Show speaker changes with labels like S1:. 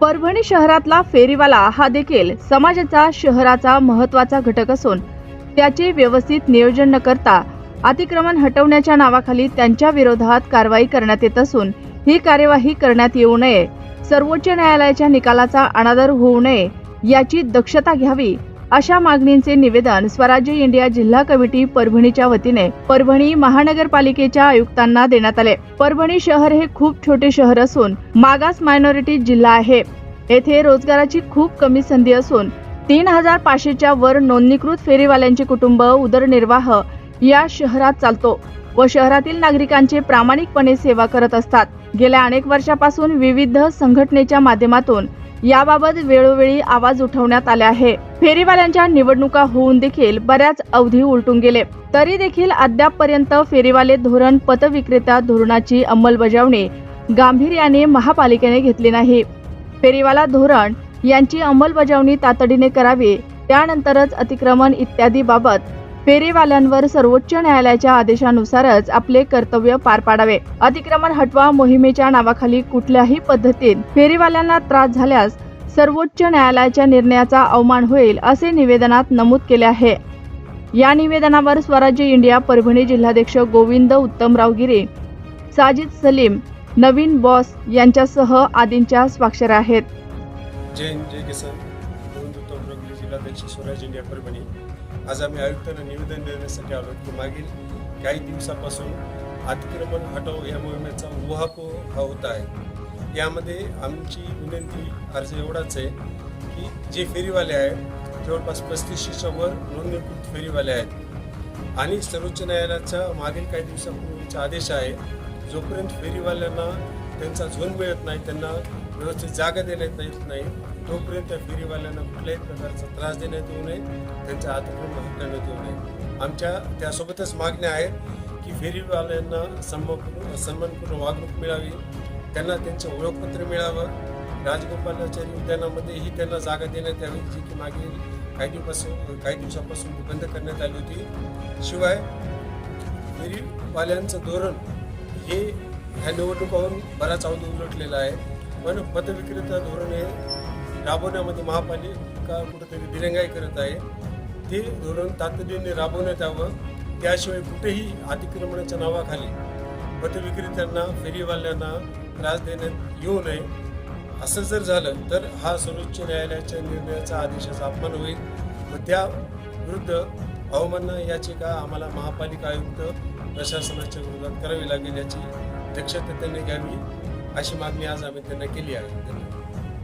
S1: परभणी शहरातला फेरीवाला हा देखील समाजाचा शहराचा महत्त्वाचा घटक असून त्याचे व्यवस्थित नियोजन न करता अतिक्रमण हटवण्याच्या नावाखाली त्यांच्या विरोधात कारवाई करण्यात येत असून ही कार्यवाही करण्यात येऊ नये. सर्वोच्च न्यायालयाच्या निकालाचा अनादर होऊ नये याची दक्षता घ्यावी अशा मागणींचे निवेदन स्वराज्य इंडिया जिल्हा कमिटी परभणीच्या वतीने परभणी महानगरपालिकेच्या आयुक्तांना देण्यात आले. परभणी शहर हे खूप छोटे शहर असून मागास मायनॉरिटी जिल्हा आहे. येथे रोजगाराची खूप कमी संधी असून तीन हजार पाचशेच्या वर नोंदणीकृत फेरीवाल्यांचे कुटुंब उदरनिर्वाह या शहरात चालतो. व शहरातील नागरिकांचे प्रामाणिकपणे सेवा करत असतात. गेल्या अनेक वर्षापासून विविध संघटनेच्या माध्यमातून याबाबत वेळोवेळी आवाज उठवण्यात आले आहे. फेरीवाल्यांच्या निवडणुका होऊन देखील बऱ्याच अवधी उलटून गेले. तरी देखील अद्यापपर्यंत फेरीवाले धोरण पतविक्रेता धोरणाची अंमलबजावणी गांभीर्याने महापालिकेने घेतली नाही. फेरीवाला धोरण यांची अंमलबजावणी तातडीने करावी त्यानंतरच अतिक्रमण इत्यादी बाबत फेरीवाल्यांवर सर्वोच्च न्यायालयाच्या आदेशानुसारच आपले कर्तव्य पार पाडावे. अतिक्रमण हटवा मोहिमेच्या नावाखाली कुठल्याही पद्धतीत फेरीवाल्यांना त्रास झाल्यास सर्वोच्च न्यायालयाच्या निर्णयाचा अवमान होईल असे निवेदनात नमूद केले आहे. या निवेदनावर स्वराज्य इंडिया परभणी जिल्हाध्यक्ष गोविंद उत्तमराव गिरे साजिद सलीम नवीन बॉस यांच्यासह आदींच्या स्वाक्षऱ्या आहेत.
S2: जैन जिल्हाध्यक्ष स्वराज इंडिया परभणी आज आम्ही आयुक्तांना निवेदन देण्यासाठी आलो की मागील काही दिवसापासून अतिक्रमण हटव या मोहिमेचा उहापोह हा होत आहे. यामध्ये आमची विनंती अर्ज एवढाच आहे की जे फेरीवाले आहेत जवळपास पस्तीसशेच्या वर नोंदणीकृत फेरीवाले आहेत. आणि सर्वोच्च न्यायालयाचा मागील काही दिवसापूर्वीचा आदेश आहे जोपर्यंत फेरीवाल्यांना त्यांचा झोन मिळत नाही त्यांना व्यवस्थित जागा देण्यात येत नाही तोपर्यंत त्या फेरीवाल्यांना कुठल्याही प्रकारचा त्रास देण्यात येऊ नये त्यांच्या अतिक्रमण हटवण्यात येऊ नये. आमच्या त्यासोबतच मागण्या आहेत की फेरीवाल्यांना सन्मान सन्मानपूर्ण वागणूक मिळावी. त्यांना त्यांचं ओळखपत्र मिळावं. राजगोपालाचारी उद्यानामध्येही त्यांना जागा देण्यात यावी जी की मागील काही दिवसापासून काही दिवसापासून बंद करण्यात आली होती. शिवाय फेरीवाल्यांचं धोरण हे ह्या निवडणुकावरून बराच अवधी उलटलेला आहे. पण पदविक्रेता धोरण हे राबवण्यामध्ये महापालिका कुठेतरी दिरंगाई करत आहे. ते धोरण तातडीने राबवण्यात यावं. त्याशिवाय कुठेही अतिक्रमणाच्या नावाखाली पटविक्रेत्यांना फेरीवाल्यांना त्रास देण्यात येऊ नये. असं जर झालं तर हा सर्वोच्च न्यायालयाच्या निर्णयाचा आदेशाचा अपमान होईल. व त्या विरुद्ध अवमानना याचिका आम्हाला महापालिका आयुक्त प्रशासनाच्या विरोधात करावी लागेल याची दक्षता त्यांनी घ्यावी अशी मागणी आज आम्ही त्यांना केली आहे.